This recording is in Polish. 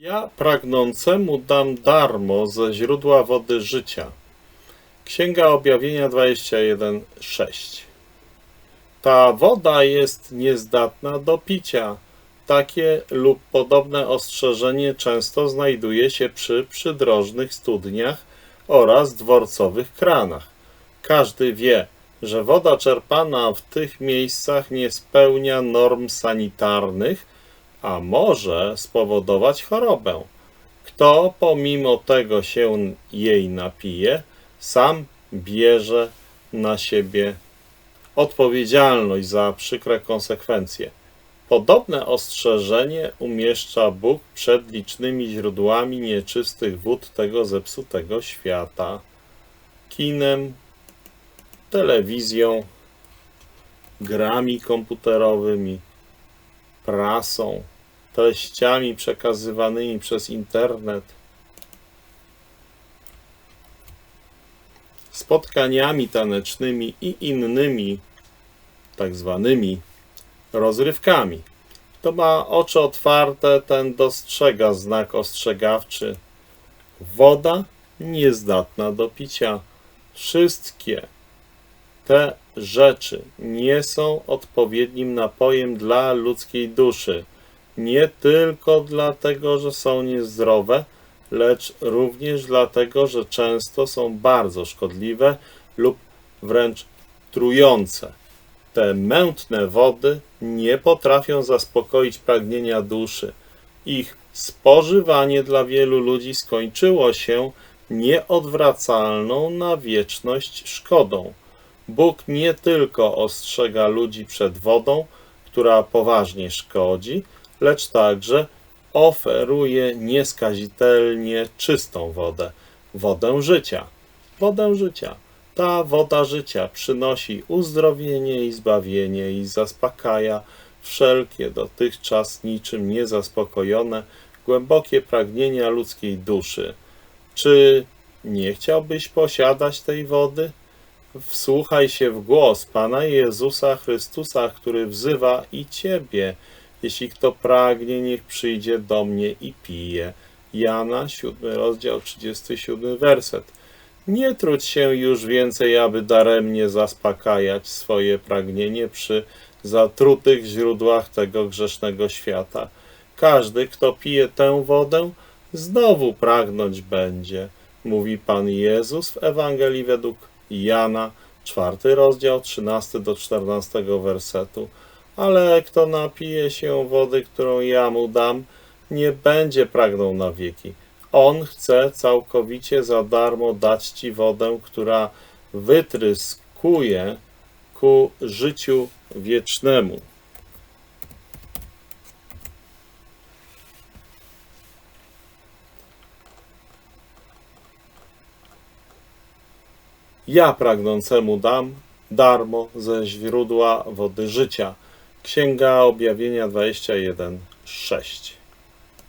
Ja pragnącemu dam darmo ze źródła wody życia. Księga Objawienia 21:6. Ta woda jest niezdatna do picia. Takie lub podobne ostrzeżenie często znajduje się przy przydrożnych studniach oraz dworcowych kranach. Każdy wie, że woda czerpana w tych miejscach nie spełnia norm sanitarnych, a może spowodować chorobę. Kto pomimo tego się jej napije, sam bierze na siebie odpowiedzialność za przykre konsekwencje. Podobne ostrzeżenie umieszcza Bóg przed licznymi źródłami nieczystych wód tego zepsutego świata kinem, telewizją, grami komputerowymi, prasą, treściami przekazywanymi przez internet, spotkaniami tanecznymi i innymi tak zwanymi rozrywkami. Kto ma oczy otwarte, ten dostrzega znak ostrzegawczy. Woda niezdatna do picia. Wszystkie te rzeczy nie są odpowiednim napojem dla ludzkiej duszy. Nie tylko dlatego, że są niezdrowe, lecz również dlatego, że często są bardzo szkodliwe lub wręcz trujące. Te mętne wody nie potrafią zaspokoić pragnienia duszy. Ich spożywanie dla wielu ludzi skończyło się nieodwracalną na wieczność szkodą. Bóg nie tylko ostrzega ludzi przed wodą, która poważnie szkodzi, lecz także oferuje nieskazitelnie czystą wodę, wodę życia. Wodę życia. Ta woda życia przynosi uzdrowienie i zbawienie i zaspokaja wszelkie dotychczas niczym niezaspokojone, głębokie pragnienia ludzkiej duszy. Czy nie chciałbyś posiadać tej wody? Wsłuchaj się w głos Pana Jezusa Chrystusa, który wzywa i Ciebie. Jeśli kto pragnie, niech przyjdzie do mnie i pije. Jana, 7 rozdział, 37 werset. Nie trudź się już więcej, aby daremnie zaspokajać swoje pragnienie przy zatrutych źródłach tego grzesznego świata. Każdy, kto pije tę wodę, znowu pragnąć będzie, mówi Pan Jezus w Ewangelii według Jana, czwarty rozdział, 13 do 14 wersetu. Ale kto napije się wody, którą ja mu dam, nie będzie pragnął na wieki. On chce całkowicie za darmo dać ci wodę, która wytryskuje ku życiu wiecznemu. Ja pragnącemu dam darmo ze źródła wody życia. Księga Objawienia 21, 6.